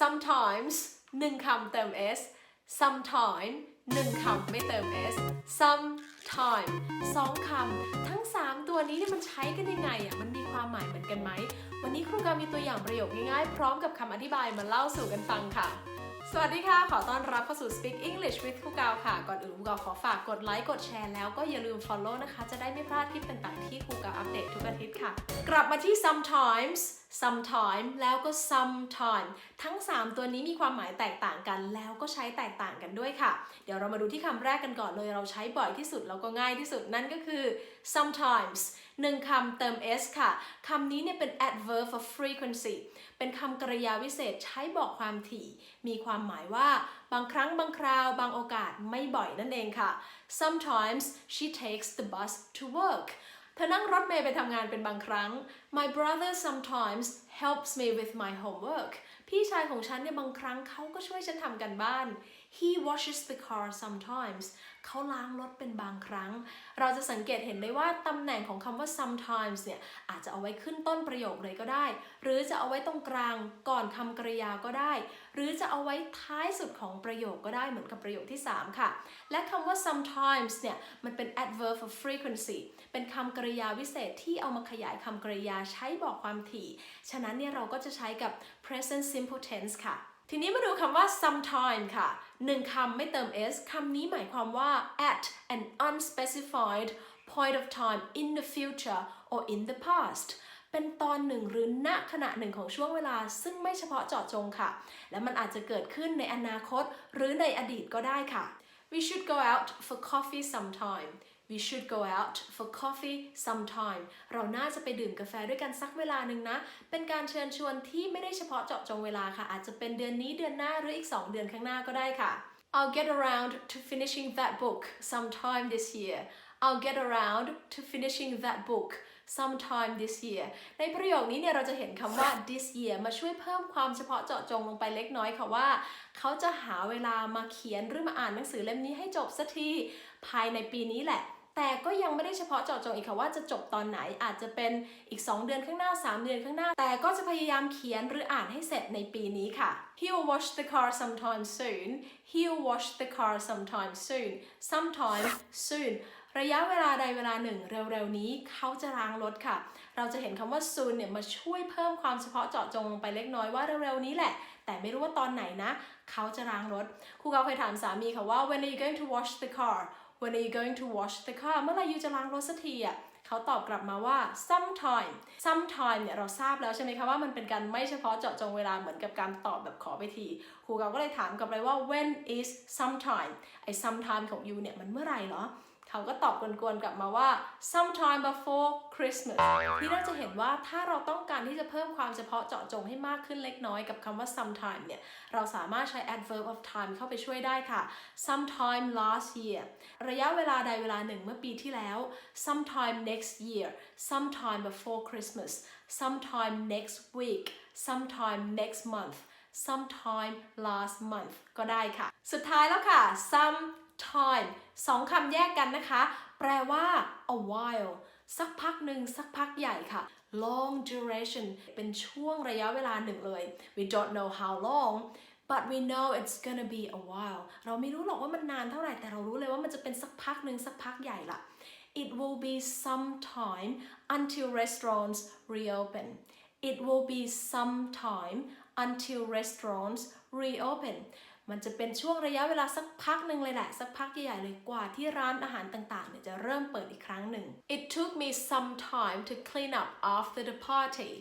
sometimes หนึ่งคำเติม s sometime หนึ่งคำไม่เติม s sometime สองคำทั้ง 3 ตัวนี้เนี่ยมันใช้กันยังไงอะมันมีความหมายเหมือนกันไหม วันนี้ครูกามีตัวอย่างประโยคง่ายๆ พร้อมกับคำอธิบายมาเล่าสู่กันฟังค่ะ สวัสดีค่ะ ขอต้อนรับเข้าสู่ Speak English with ครูกาวค่ะ ก่อนอื่นครูกาวขอฝากกดไลค์กดแชร์แล้วก็อย่าลืม follow นะคะ จะได้ไม่พลาดคลิปต่างๆที่ครูกาวอัปเดตทุกอาทิตย์ค่ะ กลับมาที่ sometimes sometime แล้วก็ sometime ทั้ง 3 ตัวนี้มีความหมายแตกต่างกัน แล้วก็ใช้แตกต่างกันด้วยค่ะ เดี๋ยวเรามาดูที่คำแรกกันก่อนเลย เราใช้บ่อยที่สุดแล้วก็ง่ายที่สุดนั่นก็คือ sometimes หนึ่งคำเติม s ค่ะ คำนี้เนี่ยเป็น adverb of frequency เป็นคำกริยาวิเศษใช้บอกความถี่ มีความหมายว่าบางครั้งบางคราว บางโอกาสไม่บ่อยนั่นเองค่ะ sometimes she takes the bus to work เธอนั่งรถเมล์ไปทำงานเป็นบางครั้ง My brother sometimes helps me with my homework พี่ชายของฉันเนี่ยบางครั้งเขาก็ช่วยฉันทำกันบ้าน He washes the car sometimes เขาล้างรถเป็นบางครั้ง เราจะสังเกตเห็นได้ว่าตำแหน่งของคำว่า sometimes เนี่ยอาจจะเอาไว้ขึ้นต้นประโยคเลยก็ได้ หรือจะเอาไว้ตรงกลางก่อนคำกริยาก็ได้ หรือจะเอาไว้ท้ายสุดของประโยคก็ได้เหมือนกับประโยคที่ 3 ค่ะ และคำว่า sometimes เนี่ยมันเป็น adverb of frequency เป็นคำกริยาวิเศษที่เอามาขยายคำกริยาใช้บอกความถี่ ฉะนั้นเนี่ยเราก็จะใช้กับ present simple tense ค่ะ ทีนี้มาดูคำว่า sometime ค่ะหนึ่งคำไม่เติม s คำนี้หมายความว่า at an unspecified point of time in the future or in the past เป็นตอนหนึ่งหรือณขณะหนึ่งของช่วงเวลา ซึ่งไม่เฉพาะเจาะจงค่ะ และมันอาจจะเกิดขึ้นในอนาคต หรือในอดีตก็ได้ค่ะ We should go out for coffee sometime We should go out for coffee sometime เราน่าจะไปดื่มกาแฟด้วยกันสักเวลาหนึ่งนะ เป็นการเชิญชวนที่ไม่ได้เฉพาะเจาะจงเวลาค่ะ อาจจะเป็นเดือนนี้เดือนหน้าหรืออีก 2 เดือนข้างหน้าก็ได้ค่ะ I'll get around to finishing that book sometime this year I'll get around to finishing that book sometime this year ในประโยคนี้เนี่ยเราจะเห็นคำว่า this year มาช่วยเพิ่มความเฉพาะเจาะจงลงไปเล็กน้อยค่ะว่า เขาจะหาเวลามาเขียนหรือมาอ่านหนังสือเล่มนี้ให้จบสักทีภายในปีนี้แหละ แต่ก็ยังไม่ได้เฉพาะเจาะจงอีกค่ะว่าจะจบตอนไหนอาจจะเป็นอีก 2 เดือนข้างหน้า 3 เดือนข้างหน้า แต่ก็จะพยายามเขียนหรืออ่านให้เสร็จในปีนี้ค่ะ He'll wash the car sometime soon He'll wash the car sometime soon sometime soon ระยะเวลาใดเวลาหนึ่งเร็วๆนี้เขาจะล้างรถค่ะ เราจะเห็นคำว่า soon เนี่ยมาช่วยเพิ่มความเฉพาะเจาะจงลงไปเล็กน้อยว่าเร็วๆนี้แหละ แต่ไม่รู้ว่าตอนไหนนะ เขาจะล้างรถครูเขาเคยถามสามีค่ะว่า when are you going to wash the car when are you going to wash the car เมื่อไหร่ยูจะล้างรถสักทีอะเขาตอบกลับมาว่า sometime sometime เนี่ยเราทราบแล้วใช่ไหมคะว่ามันเป็นการไม่เฉพาะเจาะจงเวลาเหมือนกับการตอบแบบขอไปทีครูเขาก็เลยถามกลับไปว่า when is sometime ไอ้ sometime ของยูเนี่ยมันเมื่อไหร่เหรอ เขาก็ตอบกวนๆกลับมาว่า sometime before Christmas ที่เราจะเห็นว่าถ้าเราต้องการที่จะเพิ่มความเฉพาะเจาะจงให้มากขึ้นเล็กน้อยกับคำว่า sometime เนี่ย เราสามารถใช้ adverb of time เข้าไปช่วยได้ค่ะ sometime last year ระยะเวลาใดเวลาหนึ่งเมื่อปีที่แล้ว sometime next year sometime before Christmas sometime next week sometime next month sometime last month ก็ได้ค่ะ สุดท้ายแล้วค่ะ some time สองคำแยกกันนะคะ แปลว่า a while สักพักหนึ่งสักพักใหญ่ค่ะ long duration เป็นช่วงระยะเวลาหนึ่งเลย we don't know how long but we know it's gonna be a while เราไม่รู้หรอกว่ามันนานเท่าไหร่ แต่เรารู้เลยว่ามันจะเป็นสักพักหนึ่งสักพักใหญ่ละ it will be some time until restaurants reopen it will be some time until restaurants reopen มันจะเป็นช่วงระยะเวลาสักพักหนึ่งเลยแหละ สักพักใหญ่ๆเลยกว่าที่ร้านอาหารต่างๆเนี่ยจะเริ่มเปิดอีกครั้งหนึ่ง It took me some time to clean up after the party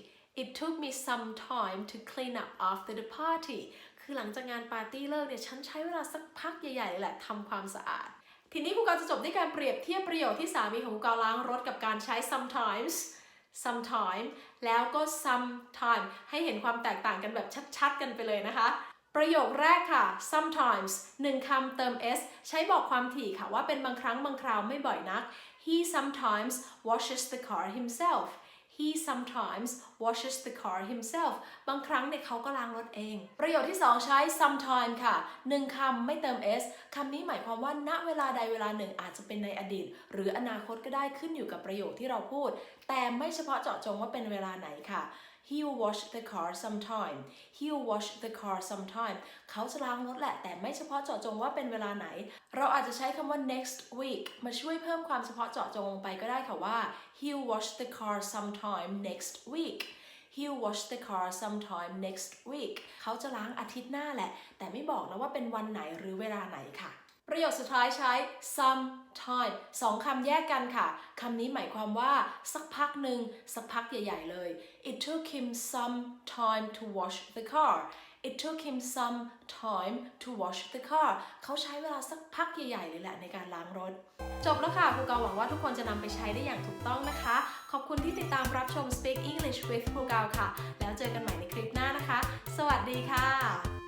It took me some time to clean up after the party คือหลังจากงานปาร์ตี้เลิกเนี่ยฉันใช้เวลาสักพักใหญ่ๆเลยแหละทำความสะอาด ทีนี้ครูกาจะจบด้วยการเปรียบเทียบประโยคที่สามีของครูกาล้างรถกับการใช้ sometimes sometime แล้วก็ sometime ให้เห็นความแตกต่างกันแบบชัดๆ กันไปเลยนะคะ ประโยคแรกค่ะ sometimes หนึ่งคำเติม s ใช้บอกความถี่ค่ะว่าเป็นบางครั้งบางคราวไม่บ่อยนัก he sometimes washes the car himself he sometimes washes the car himself บางครั้งเนี่ยเขาก็ล้างรถเอง ประโยคที่ 2 ใช้ sometime ค่ะหนึ่งคำไม่เติม s คำนี้หมายความว่าณเวลาใดเวลาหนึ่งอาจจะเป็นในอดีต หรืออนาคตก็ได้ขึ้นอยู่กับประโยคที่เราพูด แต่ไม่เฉพาะเจาะจงว่าเป็นเวลาไหนค่ะ he'll wash the car sometime he'll wash the car sometime เขาจะล้างรถแหละ แต่ไม่เฉพาะเจาะจงว่าเป็นเวลาไหน เราอาจจะใช้คำว่า next week มาช่วยเพิ่มความเฉพาะเจาะจงลงไปก็ได้ค่ะว่า he'll wash the car sometime next week he'll wash the car sometime next week เขาจะล้างอาทิตย์หน้าแหละ แต่ไม่บอกนะว่าเป็นวันไหนหรือเวลาไหนค่ะ ประโยคสุดท้ายใช้ sometime สองคำแยกกันค่ะ คำนี้หมายความว่าสักพักหนึ่งสักพักใหญ่ ๆ เลย it took him some time to wash the car it took him some time to wash the car เขาใช้เวลาสักพักใหญ่ๆเลยแหละในการล้างรถ จบแล้วค่ะครูกาวหวังว่าทุกคนจะนำไปใช้ได้อย่างถูกต้องนะคะ ขอบคุณที่ติดตามรับชม Speak English with ครูกาวค่ะ แล้วเจอกันใหม่ในคลิปหน้านะคะ สวัสดีค่ะ